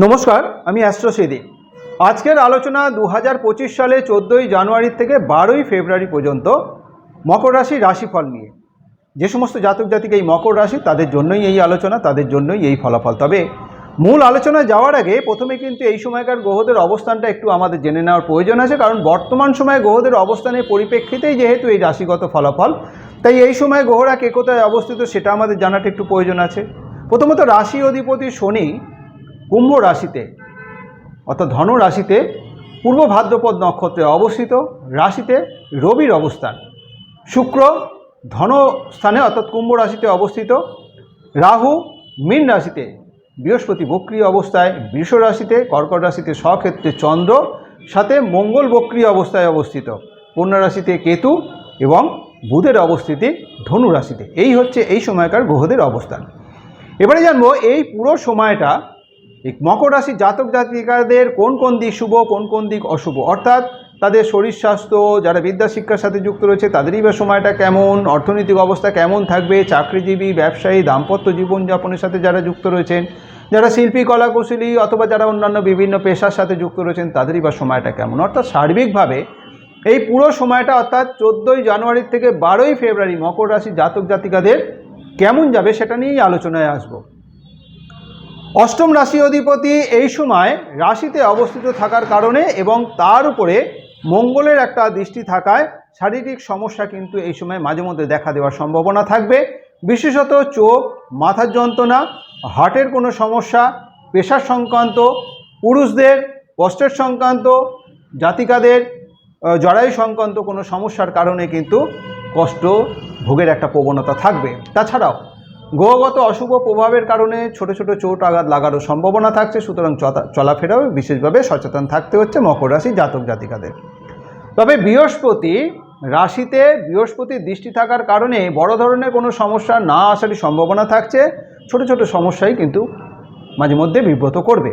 নমস্কার, আমি অ্যাস্ট্রোসিদি আজকের আলোচনা দু হাজার পঁচিশ সালে চোদ্দোই জানুয়ারি থেকে বারোই ফেব্রুয়ারি পর্যন্ত মকর রাশি রাশিফল নিয়ে। যে সমস্ত জাতক জাতিক এই মকর রাশি, তাদের জন্যই এই আলোচনা, তাদের জন্যই এই ফলাফল। তবে মূল আলোচনা যাওয়ার আগে প্রথমে কিন্তু এই সময়কার গ্রহদের অবস্থানটা একটু আমাদের জেনে নেওয়ার প্রয়োজন আছে, কারণ বর্তমান সময়ে গ্রহদের অবস্থানের পরিপ্রেক্ষিতেই যেহেতু এই রাশিগত ফলাফল, তাই এই সময় গ্রহরা কে কোথায় অবস্থিত সেটা আমাদের জানাটা একটু প্রয়োজন আছে। প্রথমত রাশি অধিপতি শনি কুম্ভ রাশিতে, অর্থাৎ ধনু রাশিতে পূর্ব ভাদ্রপদ নক্ষত্রে অবস্থিত, রাশিতে রবির অবস্থান। শুক্র ধন স্থানে, অর্থাৎ কুম্ভ রাশিতে অবস্থিত। রাহু মীন রাশিতে, বৃহস্পতি বক্রিয় অবস্থায়, বৃষ রাশিতে, কর্কট রাশিতে স্বক্ষেত্রে চন্দ্র, সাথে মঙ্গল বক্রিয় অবস্থায় অবস্থিত। কন্যা রাশিতে কেতু এবং বুধের অবস্থিতি ধনু রাশিতে। এই হচ্ছে এই সময়কার গ্রহদের অবস্থান। এবারে জানব এই পুরো সময়টা মকর রাশির জাতক জাতিকাদের কোন কোন দিক শুভ, কোন কোন দিক অশুভ? অর্থাৎ তাদের শরীর স্বাস্থ্য, যারা বিদ্যা শিক্ষার সাথে যুক্ত রয়েছে, তাদেরই বা সময়টা কেমন? অর্থনৈতিক অবস্থা কেমন থাকবে? চাকরিজীবী, ব্যবসায়ী, দাম্পত্য জীবনযাপনের সাথে যারা যুক্ত রয়েছেন, যারা শিল্পী, কলা কলাকুশলী অথবা যারা অন্যান্য বিভিন্ন পেশার সাথে যুক্ত রয়েছেন, তাদেরই বা সময়টা কেমন? অর্থাৎ সার্বিকভাবে এই পুরো সময়টা অর্থাৎ চোদ্দোই জানুয়ারি থেকে বারোই ফেব্রুয়ারি মকর রাশির জাতক জাতিকাদের কেমন যাবে সেটা নিয়েই আলোচনায় আসব। অষ্টম রাশি অধিপতি এই সময় রাশিতে অবস্থিত থাকার কারণে এবং তার উপরে মঙ্গলের একটা দৃষ্টি থাকায় শারীরিক সমস্যা কিন্তু এই সময় মাঝে মধ্যে দেখা দেওয়ার সম্ভাবনা থাকবে। বিশেষত চোখ, মাথার যন্ত্রণা, হার্টের কোনো সমস্যা, পেশার সংক্রান্ত, পুরুষদের কষ্টের সংক্রান্ত, জাতিকাদের জরায়ু সংক্রান্ত কোনো সমস্যার কারণে কিন্তু কষ্ট, ভোগের একটা প্রবণতা থাকবে। তাছাড়াও গ্রহগত অশুভ প্রভাবের কারণে ছোট ছোট চোট আঘাত লাগারও সম্ভাবনা থাকছে, সুতরাং চলাফেরাও বিশেষভাবে সচেতন থাকতে হচ্ছে মকর রাশি জাতক জাতিকাদের। তবে বৃহস্পতি রাশিতে বৃহস্পতির দৃষ্টি থাকার কারণে বড় ধরনের কোনো সমস্যা না আসারই সম্ভাবনা থাকছে, ছোট ছোট সমস্যাই কিন্তু মাঝে মধ্যে বিব্রত করবে।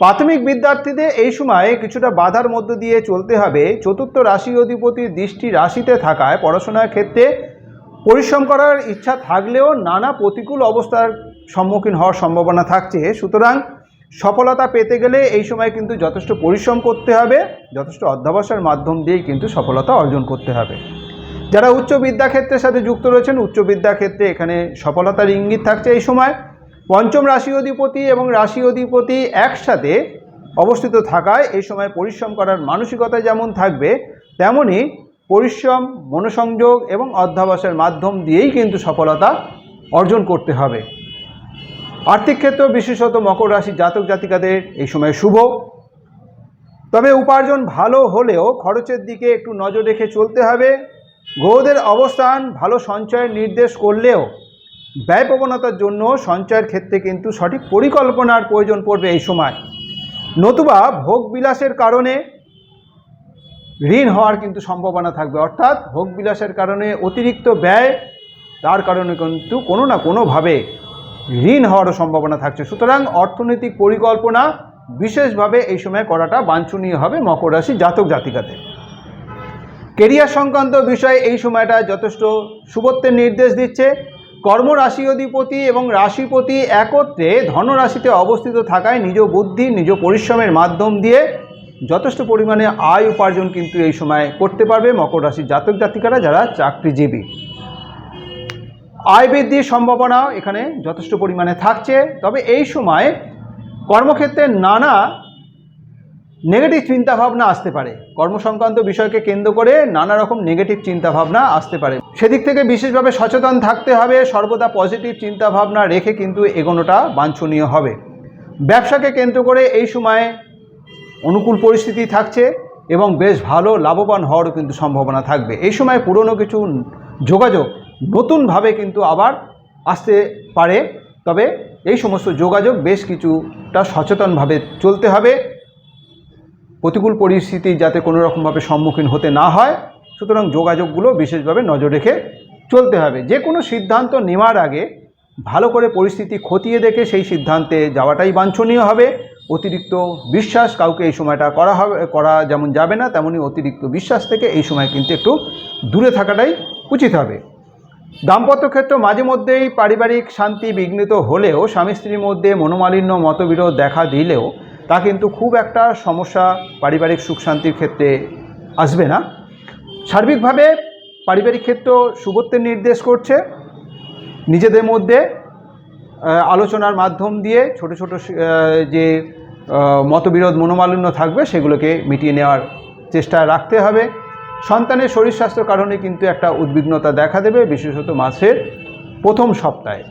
প্রাথমিক বিদ্যার্থীদের এই সময় কিছুটা বাধার মধ্য দিয়ে চলতে হবে। চতুর্থ রাশি অধিপতির দৃষ্টি রাশিতে থাকায় পড়াশোনার ক্ষেত্রে পরিশ্রম করার ইচ্ছা থাকলেও নানা প্রতিকূল অবস্থার সম্মুখীন হওয়ার সম্ভাবনা থাকছে। সুতরাং সফলতা পেতে গেলে এই সময় কিন্তু যথেষ্ট পরিশ্রম করতে হবে, যথেষ্ট অধ্যাবসার মাধ্যম দিয়েই কিন্তু সফলতা অর্জন করতে হবে। যারা উচ্চ বিদ্যাক্ষেত্রের সাথে যুক্ত রয়েছেন, উচ্চ বিদ্যাক্ষেত্রে এখানে সফলতার ইঙ্গিত থাকছে এই সময়। পঞ্চম রাশি অধিপতি এবং রাশি অধিপতি একসাথে অবস্থিত থাকায় এই সময় পরিশ্রম করার মানসিকতা যেমন থাকবে তেমনই পরিশ্রম, মনোসংযোগ এবং অধ্যাবসায়ের মাধ্যম দিয়েই কিন্তু সফলতা অর্জন করতে হবে। আর্থিক ক্ষেত্র বিশেষত মকর রাশি জাতক জাতিকাদের এই সময় শুভ। তবে উপার্জন ভালো হলেও খরচের দিকে একটু নজর রেখে চলতে হবে। গ্রহদের অবস্থান ভালো সঞ্চয়ের নির্দেশ করলেও ব্যয় প্রবণতার জন্য সঞ্চয়ের ক্ষেত্রে কিন্তু সঠিক পরিকল্পনার প্রয়োজন পড়বে এই সময়। নতুবা ভোগ বিলাসের কারণে ঋণ হওয়ার কিন্তু সম্ভাবনা থাকবে। অর্থাৎ ভোগ বিলাসের কারণে অতিরিক্ত ব্যয়, তার কারণে কিন্তু কোনো না কোনোভাবে ঋণ হওয়ারও সম্ভাবনা থাকছে। সুতরাং অর্থনৈতিক পরিকল্পনা বিশেষভাবে এই সময় করাটা বাঞ্ছনীয় হবে মকর রাশি জাতক জাতিকাদের কেরিয়ার সংক্রান্ত বিষয়ে এই সময়টা যথেষ্ট শুভত্বের নির্দেশ দিচ্ছে। কর্মরাশি অধিপতি এবং রাশিপতি একত্রে ধনরাশিতে অবস্থিত থাকায় নিজ বুদ্ধি, নিজ পরিশ্রমের মাধ্যম দিয়ে যথেষ্ট পরিমাণে আয় উপার্জন কিন্তু এই সময় করতে পারবে মকর রাশির জাতক জাতিকারা যারা চাকরিজীবী। আয় বৃদ্ধির সম্ভাবনা এখানে যথেষ্ট পরিমাণে থাকছে। তবে এই সময় কর্মক্ষেত্রে নানা নেগেটিভ চিন্তাভাবনা আসতে পারে। কর্মসংক্রান্ত বিষয়কে কেন্দ্র করে নানা রকম নেগেটিভ চিন্তাভাবনা আসতে পারে। সেদিক থেকে বিশেষভাবে সচেতন থাকতে হবে, সর্বদা পজিটিভ চিন্তাভাবনা রেখে কিন্তু এগোনোটা বাঞ্ছনীয় হবে। ব্যবসাকে কেন্দ্র করে এই সময়ে অনুকূল পরিস্থিতি থাকছে এবং বেশ ভালো লাভবান হওয়ারও কিন্তু সম্ভাবনা থাকবে। এই সময় পুরনো কিছু যোগাযোগ নতুনভাবে কিন্তু আবার আসতে পারে, তবে এই সমস্ত যোগাযোগ বেশ কিছুটা সচেতনভাবে চলতে হবে। প্রতিকূল পরিস্থিতি যাতে কোনো রকমভাবে সম্মুখীন হতে না হয়, সুতরাং যোগাযোগগুলো বিশেষভাবে নজর রেখে চলতে হবে। যে কোনো সিদ্ধান্ত নেওয়ার আগে ভালো করে পরিস্থিতি খতিয়ে দেখে সেই সিদ্ধান্তে যাওয়াটাই বাঞ্ছনীয় হবে। অতিরিক্ত বিশ্বাস কাউকে এই সময়টা করা হবে, করা যেমন যাবে না তেমনই অতিরিক্ত বিশ্বাস থেকে এই সময় কিন্তু একটু দূরে থাকাটাই উচিত হবে। দাম্পত্য ক্ষেত্র মাঝে মধ্যেই পারিবারিক শান্তি বিঘ্নিত হলেও, স্বামী স্ত্রীর মধ্যে মনোমালিন্য, মতবিরোধ দেখা দিলেও তা কিন্তু খুব একটা সমস্যা পারিবারিক সুখ শান্তির ক্ষেত্রে আসবে না। সার্বিকভাবে পারিবারিক ক্ষেত্র শুভত্বের নির্দেশ করছে। নিজেদের মধ্যে আলোচনার মাধ্যম দিয়ে ছোট ছোট যে মতবিরোধ মনোমালিন্য থাকবে, সেগুলোকে মিটিয়ে নেওয়ার চেষ্টা রাখতে হবে। সন্তানের শরীর স্বাস্থ্যের কারণে কিন্তু একটা উদ্বিগ্নতা দেখা দেবে, বিশেষত মাসের প্রথম সপ্তাহে।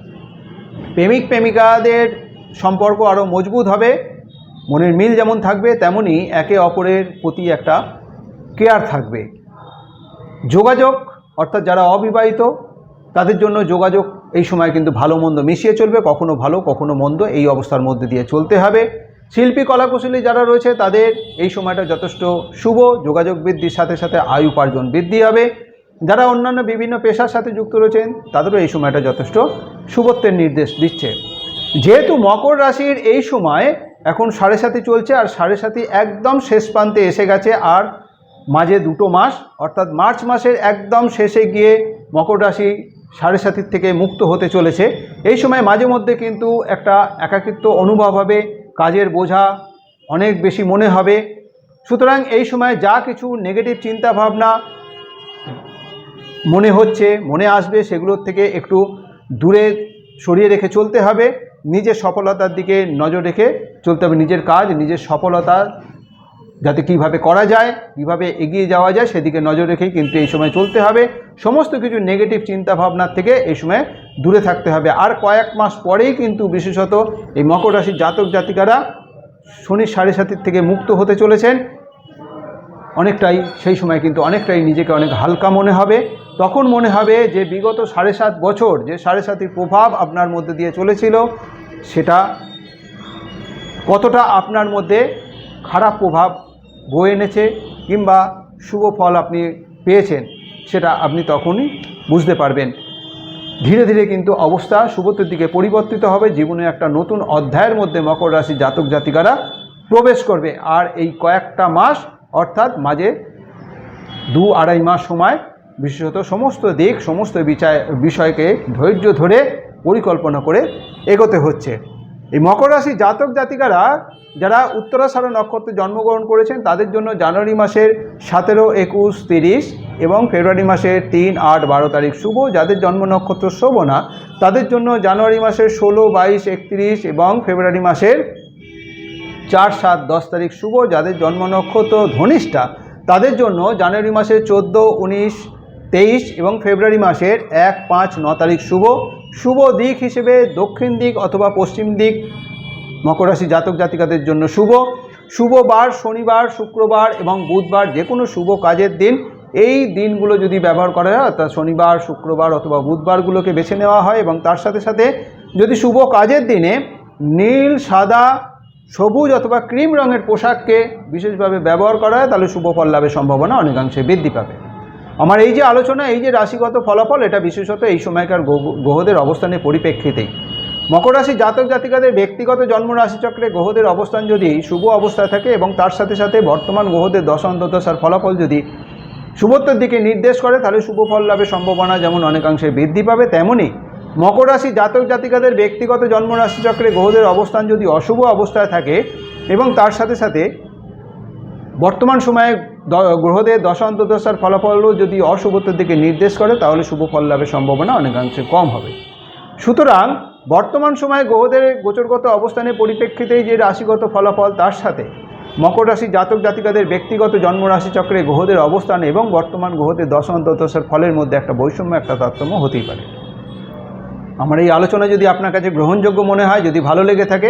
প্রেমিক প্রেমিকাদের সম্পর্ক আরও মজবুত হবে, মনের মিল যেমন থাকবে তেমনই একে অপরের প্রতি একটা কেয়ার থাকবে। যোগাযোগ, অর্থাৎ যারা অবিবাহিত, তাদের জন্য যোগাযোগ এই সময় কিন্তু ভালো মন্দ মিশিয়ে চলবে, কখনো ভালো, কখনো মন্দ, এই অবস্থার মধ্যে দিয়ে চলতে হবে। শিল্পী কলাকুশলী যারা রয়েছে, তাদের এই সময়টা যথেষ্ট শুভ। যোগাযোগ বৃদ্ধির সাথে সাথে আয় উপার্জন বৃদ্ধি হবে। যারা অন্যান্য বিভিন্ন পেশার সাথে যুক্ত রয়েছেন, তাদেরও এই সময়টা যথেষ্ট শুভত্বের নির্দেশ দিচ্ছে। যেহেতু মকর রাশির এই সময় এখন সাড়ে সাথী চলছে আর সাড়ে সাথী একদম শেষ প্রান্তে এসে গেছে আর মাঝে দুটো মাস, অর্থাৎ মার্চ মাসের একদম শেষে গিয়ে মকর রাশি সাড়ে সাতির থেকে মুক্ত হতে চলেছে। এই সময় মাঝে মধ্যে কিন্তু একটা একাকিত্ব অনুভব হবে। কাজের বোঝা অনেক বেশি মনে হবে। সুতরাং এই সময় যা কিছু নেগেটিভ চিন্তা ভাবনা মনে হচ্ছে, মনে আসবে, সেগুলোর থেকে একটু দূরে সরিয়ে রেখে চলতে হবে। নিজের সফলতার দিকে নজর রেখে চলতে হবে। নিজের কাজ, নিজের সফলতা যাতে কীভাবে করা যায়, কীভাবে এগিয়ে যাওয়া যায় সেদিকে নজর রেখেই কিন্তু এই সময় চলতে হবে। সমস্ত কিছু নেগেটিভ চিন্তা ভাবনার থেকে এই সময় দূরে থাকতে হবে। আর কয়েক মাস পরেই কিন্তু বিশেষত এই মকর রাশির জাতক জাতিকারা শনির সাড়ে সাতির থেকে মুক্ত হতে চলেছেন। অনেকটাই সেই সময় কিন্তু অনেকটাই নিজেকে অনেক হালকা মনে হবে। তখন মনে হবে যে বিগত সাড়ে সাত বছর যে সাড়ে সাতির প্রভাব আপনার মধ্যে দিয়ে চলেছিল, সেটা কতটা আপনার মধ্যে খারাপ প্রভাব বয়ে এনেছে কিংবা শুভ ফল আপনি পেয়েছেন, সেটা আপনি তখনই বুঝতে পারবেন। ধীরে ধীরে কিন্তু অবস্থা শুভত্বের দিকে পরিবর্তিত হবে। জীবনে একটা নতুন অধ্যায়ের মধ্যে মকর রাশি জাতক জাতিকারা প্রবেশ করবে। আর এই কয়েকটা মাস, অর্থাৎ মাঝে দু আড়াই মাস সময়, বিশেষত সমস্ত দিক, সমস্ত বিচার বিষয়কে ধৈর্য ধরে পরিকল্পনা করে এগোতে হচ্ছে। এই মকর রাশি জাতক জাতিকারা যারা উত্তরাষাঢ় নক্ষত্রে জন্মগ্রহণ করেছেন, তাদের জন্য জানুয়ারি মাসের সতেরো, একুশ, তিরিশ এবং ফেব্রুয়ারি মাসের তিন, আট, বারো তারিখ শুভ। যাদের জন্ম নক্ষত্র শোভনা, তাদের জন্য জানুয়ারি মাসের ষোলো, বাইশ, একত্রিশ এবং ফেব্রুয়ারি মাসের চার, সাত, দশ তারিখ শুভ। যাদের জন্ম নক্ষত্র ধনিষ্ঠা, তাদের জন্য জানুয়ারি মাসের চোদ্দ, উনিশ, তেইশ এবং ফেব্রুয়ারি মাসের এক, পাঁচ, ন তারিখ শুভ। শুভ দিক হিসেবে দক্ষিণ দিক অথবা পশ্চিম দিক মকর রাশি জাতক জাতিকাদের জন্য শুভ। শুভ বার শনিবার, শুক্রবার এবং বুধবার যে কোনো শুভ কাজের দিন এই দিনগুলো যদি ব্যবহার করা হয়, অর্থাৎ শনিবার, শুক্রবার অথবা বুধবারগুলোকে বেছে নেওয়া হয় এবং তার সাথে সাথে যদি শুভ কাজের দিনে নীল, সাদা, সবুজ অথবা ক্রিম রঙের পোশাককে বিশেষভাবে ব্যবহার করা হয়, তাহলে শুভ ফল লাভের সম্ভাবনা অনেকাংশে বৃদ্ধি পাবে। আমার এই যে আলোচনা, এই যে রাশিগত ফলাফল, এটা বিশেষত এই সময়কার গ্রহদের অবস্থানের পরিপ্রেক্ষিতেই। মকর রাশি জাতক জাতিকাদের ব্যক্তিগত জন্ম রাশিচক্রে গ্রহদের অবস্থান যদি শুভ অবস্থায় থাকে এবং তার সাথে সাথে বর্তমান গ্রহদের দশান্তদশার ফলাফল যদি শুভত্বের দিকে নির্দেশ করে, তাহলে শুভ ফল লাভের সম্ভাবনা যেমন অনেকাংশে বৃদ্ধি পাবে তেমনই মকর রাশি জাতক জাতিকাদের ব্যক্তিগত জন্ম রাশিচক্রে গ্রহদের অবস্থান যদি অশুভ অবস্থায় থাকে এবং তার সাথে সাথে বর্তমান সময়ে গ্রহদের দশান্তদশার ফলাফলও যদি অশুভত্বের দিকে নির্দেশ করে, তাহলে শুভ ফল লাভের সম্ভাবনা অনেকাংশে কম হবে। সুতরাং, বর্তমান সময়ে গ্রহদের গোচরগত অবস্থানের পরিপ্রেক্ষিতেই যে রাশিগত ফলাফল, তার সাথে মকর রাশি জাতক জাতিকাদের ব্যক্তিগত জন্ম রাশিচক্রে গ্রহদের অবস্থান এবং বর্তমান গ্রহদের দশান্তদশার ফলের মধ্যে একটা বৈষম্য, একটা তারতম্য হতেই পারে। আমার এই আলোচনা যদি আপনার কাছে গ্রহণযোগ্য মনে হয়, যদি ভালো লেগে থাকে